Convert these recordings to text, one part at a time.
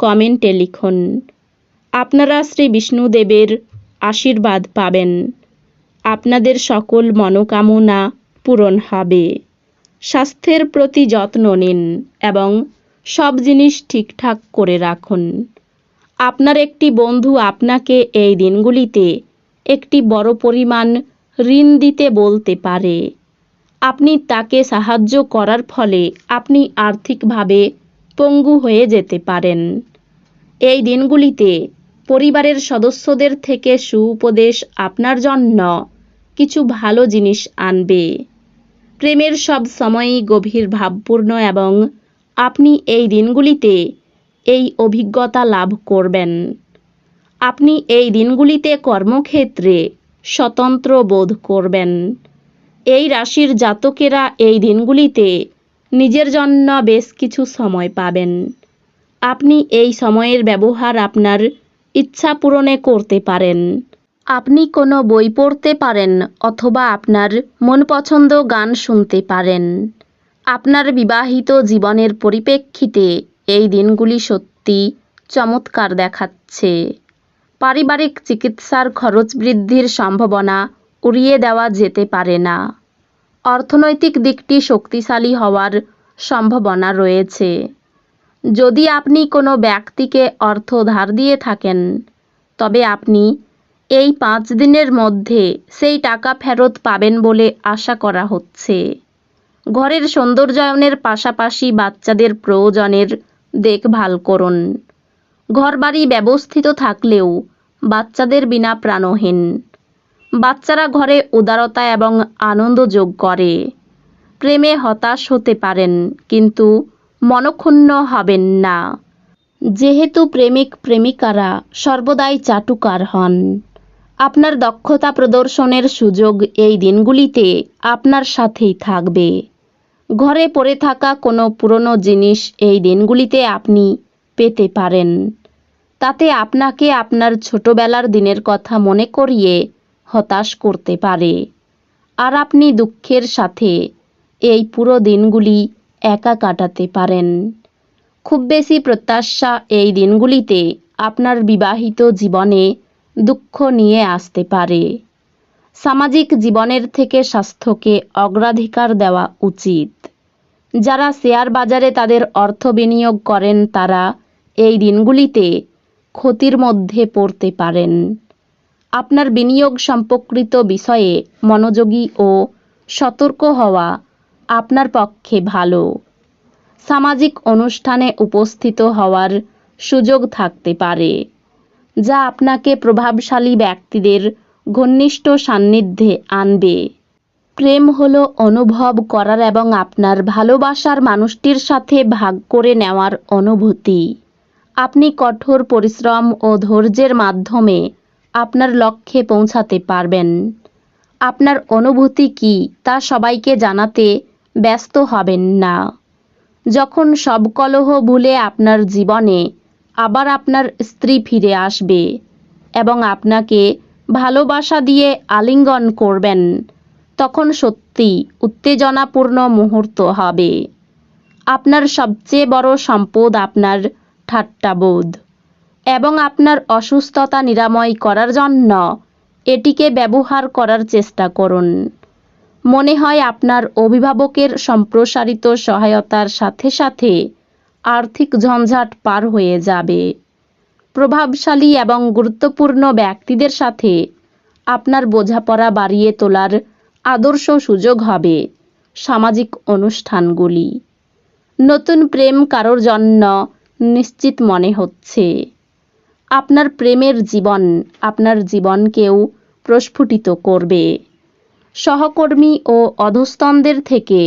কমেন্টে লিখুন। আপনারা শ্রী বিষ্ণুদেবের আশীর্বাদ পাবেন। আপনাদের সকল মনোকামনা পূরণ হবে। স্বাস্থ্যের প্রতি যত্ন নিন এবং সব জিনিস ঠিকঠাক করে রাখুন। আপনার একটি বন্ধু আপনাকে এই দিনগুলিতে একটি বড় পরিমাণ ঋণ দিতে বলতে পারে। আপনি তাকে সাহায্য করার ফলে আপনি আর্থিকভাবে পঙ্গু হয়ে যেতে পারেন। এই দিনগুলিতে পরিবারের সদস্যদের থেকে সুউপদেশ আপনার জন্য কিছু ভালো জিনিস আনবে। প্রেমের সব সময়ই গভীর, ভাবপূর্ণ এবং আপনি এই দিনগুলিতে এই অভিজ্ঞতা লাভ করবেন। আপনি এই দিনগুলিতে কর্মক্ষেত্রে স্বতন্ত্র বোধ করবেন। এই রাশির জাতকেরা এই দিনগুলিতে নিজের জন্য বেশ কিছু সময় পাবেন। আপনি এই সময়ের ব্যবহার আপনার ইচ্ছা পূরণে করতে পারেন। আপনি কোনো বই পড়তে পারেন অথবা আপনার মন পছন্দ গান শুনতে পারেন। আপনার বিবাহিত জীবনের পরিপ্রেক্ষিতে এই দিনগুলি সত্যি চমৎকার দেখাচ্ছে। পারিবারিক চিকিৎসার খরচ বৃদ্ধির সম্ভাবনা উড়িয়ে দেওয়া যেতে পারে না। অর্থনৈতিক দিকটি শক্তিশালী হওয়ার সম্ভাবনা রয়েছে। যদি আপনি কোনো ব্যক্তিকে অর্থ ধার দিয়ে থাকেন, তবে আপনি এই পাঁচ দিনের মধ্যে সেই টাকা ফেরত পাবেন বলে আশা করা হচ্ছে। ঘরের সৌন্দর্যায়নের পাশাপাশি বাচ্চাদের প্রয়োজনের দেখভাল করুন। ঘরবাড়ি ব্যবস্থিত থাকলেও বাচ্চাদের বিনা প্রাণহীন। বাচ্চারা ঘরে উদারতা এবং আনন্দ যোগ করে। প্রেমে হতাশ হতে পারেন, কিন্তু মনক্ষুণ্ণ হবেন না। যেহেতু প্রেমিক প্রেমিকারা সর্বদাই চাটুকার হন, আপনার দক্ষতা প্রদর্শনের সুযোগ এই দিনগুলিতে আপনার সাথেই থাকবে। ঘরে পড়ে থাকা কোনো পুরনো জিনিস এই দিনগুলিতে আপনি পেতে পারেন। তাতে আপনাকে আপনার ছোটবেলার দিনের কথা মনে করিয়ে হতাশ করতে পারে। আর আপনি দুঃখের সাথে এই পুরো দিনগুলি একা কাটাতে পারেন। খুব বেশি প্রত্যাশা এই দিনগুলিতে আপনার বিবাহিত জীবনে দুঃখ নিয়ে আসতে পারে। সামাজিক জীবনের থেকে স্বাস্থ্যকে অগ্রাধিকার দেওয়া উচিত। যারা শেয়ার বাজারে তাদের অর্থ বিনিয়োগ করেন তারা এই দিনগুলিতে ক্ষতির মধ্যে পড়তে পারেন। আপনার বিনিয়োগ সম্পর্কিত বিষয়ে মনোযোগী ও সতর্ক হওয়া আপনার পক্ষে ভালো। সামাজিক অনুষ্ঠানে উপস্থিত হওয়ার সুযোগ থাকতে পারে, যা আপনাকে প্রভাবশালী ব্যক্তিদের ঘনিষ্ঠ সান্নিধ্যে আনবে। প্রেম হলো অনুভব করার এবং আপনার ভালোবাসার মানুষটির সাথে ভাগ করে নেওয়ার অনুভূতি। আপনি কঠোর পরিশ্রম ও ধৈর্যের মাধ্যমে আপনার লক্ষ্যে পৌঁছাতে পারবেন। আপনার অনুভূতি কী তা সবাইকে জানাতে ব্যস্ত হবেন না। যখন সব কলহ ভুলে আপনার জীবনে আবার আপনার স্ত্রী ফিরে আসবে এবং আপনাকে ভালোবাসা দিয়ে আলিঙ্গন করবেন, তখন সত্যি উত্তেজনাপূর্ণ মুহূর্ত হবে। আপনার সবচেয়ে বড় সম্পদ আপনার ঠাট্টাবোধ এবং আপনার অসুস্থতা নিরাময় করার জন্য এটিকে ব্যবহার করার চেষ্টা করুন। মনে হয় আপনার অভিভাবকের সম্প্রসারিত সহায়তার সাথে সাথে আর্থিক ঝঞ্ঝাট পার হয়ে যাবে। প্রভাবশালী এবং গুরুত্বপূর্ণ ব্যক্তিদের সাথে আপনার বোঝাপড়া বাড়িয়ে তোলার আদর্শ সুযোগ হবে সামাজিক অনুষ্ঠানগুলি। নতুন প্রেম কারোর জন্য নিশ্চিত মনে হচ্ছে। আপনার প্রেমের জীবন আপনার জীবনকেও প্রস্ফুটিত করবে। সহকর্মী ও অধস্তনদের থেকে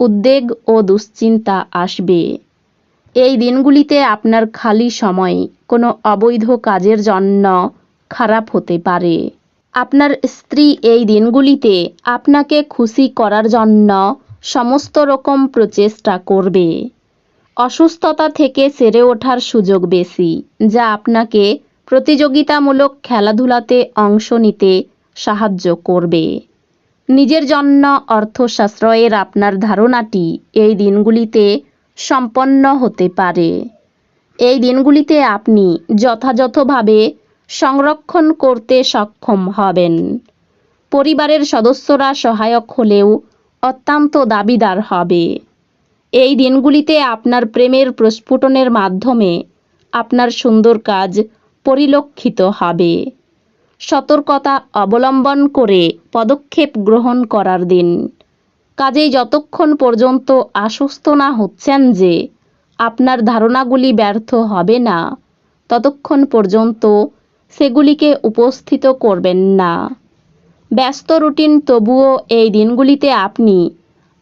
উদ্বেগ ও দুশ্চিন্তা আসবে। এই দিনগুলিতে আপনার খালি সময় কোনো অবৈধ কাজের জন্য খারাপ হতে পারে। আপনার স্ত্রী এই দিনগুলিতে আপনাকে খুশি করার জন্য সমস্ত রকম প্রচেষ্টা করবে। অসুস্থতা থেকে সেরে ওঠার সুযোগ বেশি, যা আপনাকে প্রতিযোগিতামূলক খেলাধুলাতে অংশ নিতে সাহায্য করবে। নিজের জন্য অর্থ সাশ্রয়ের আপনার ধারণাটি এই দিনগুলিতে সম্পন্ন হতে পারে। এই দিনগুলিতে আপনি যথাযথভাবে সংরক্ষণ করতে সক্ষম হবেন। পরিবারের সদস্যরা সহায়ক হলেও অত্যন্ত দাবিদার হবে। এই দিনগুলিতে আপনার প্রেমের প্রস্ফুটনের মাধ্যমে আপনার সুন্দর কাজ পরিলক্ষিত হবে। সতর্কতা অবলম্বন করে পদক্ষেপ গ্রহণ করার দিন। কাজেই যতক্ষণ পর্যন্ত আশ্বস্ত না হচ্ছেন যে আপনার ধারণাগুলি ব্যর্থ হবে না, ততক্ষণ পর্যন্ত সেগুলিকে উপস্থিত করবেন না। ব্যস্ত রুটিন তবুও এই দিনগুলিতে আপনি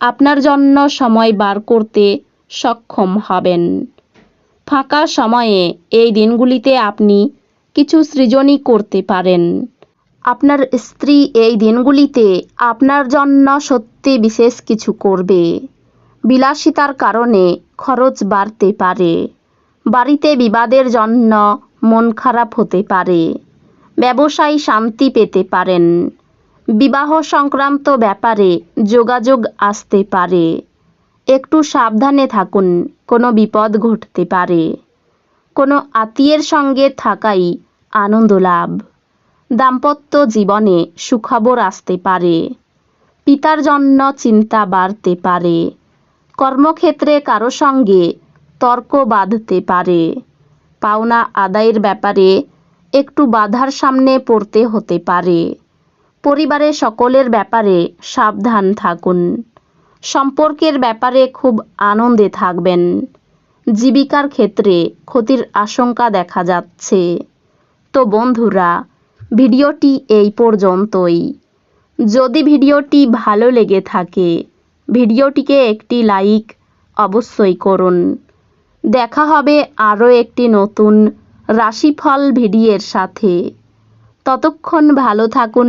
আপনার জন্য সময় বার করতে সক্ষম হবেন। ফাঁকা সময়ে এই দিনগুলিতে আপনি কিছু সৃজনই করতে পারেন। আপনার স্ত্রী এই দিনগুলিতে আপনার জন্য সত্যি বিশেষ কিছু করবে। বিলাসিতার কারণে খরচ বাড়তে পারে। বাড়িতে বিবাদের জন্য মন খারাপ হতে পারে। ব্যবসায়ী শান্তি পেতে পারেন। বিবাহ সংক্রান্ত ব্যাপারে যোগাযোগ আসতে পারে। একটু সাবধানে থাকুন, কোনো বিপদ ঘটতে পারে। কোনো আত্মীয়ের সঙ্গে থাকাই আনন্দ লাভ। দাম্পত্য জীবনে সুখবর আসতে পারে। পিতার জন্য চিন্তা বাড়তে পারে। কর্মক্ষেত্রে কারও সঙ্গে তর্ক বাঁধতে পারে। পাওনা আদায়ের ব্যাপারে একটু বাধার সামনে পড়তে হতে পারে। পরিবারের সকলের ব্যাপারে সাবধান থাকুন। সম্পর্কের ব্যাপারে খুব আনন্দে থাকবেন। জীবিকার ক্ষেত্রে ক্ষতির আশঙ্কা দেখা যাচ্ছে। তো বন্ধুরা, ভিডিওটি এই পর্যন্তই। যদি ভিডিওটি ভালো লেগে থাকে, ভিডিওটিকে একটি লাইক অবশ্যই করুন। দেখা হবে আরও একটি নতুন রাশিফল ভিডিওর সাথে। ততক্ষণ ভালো থাকুন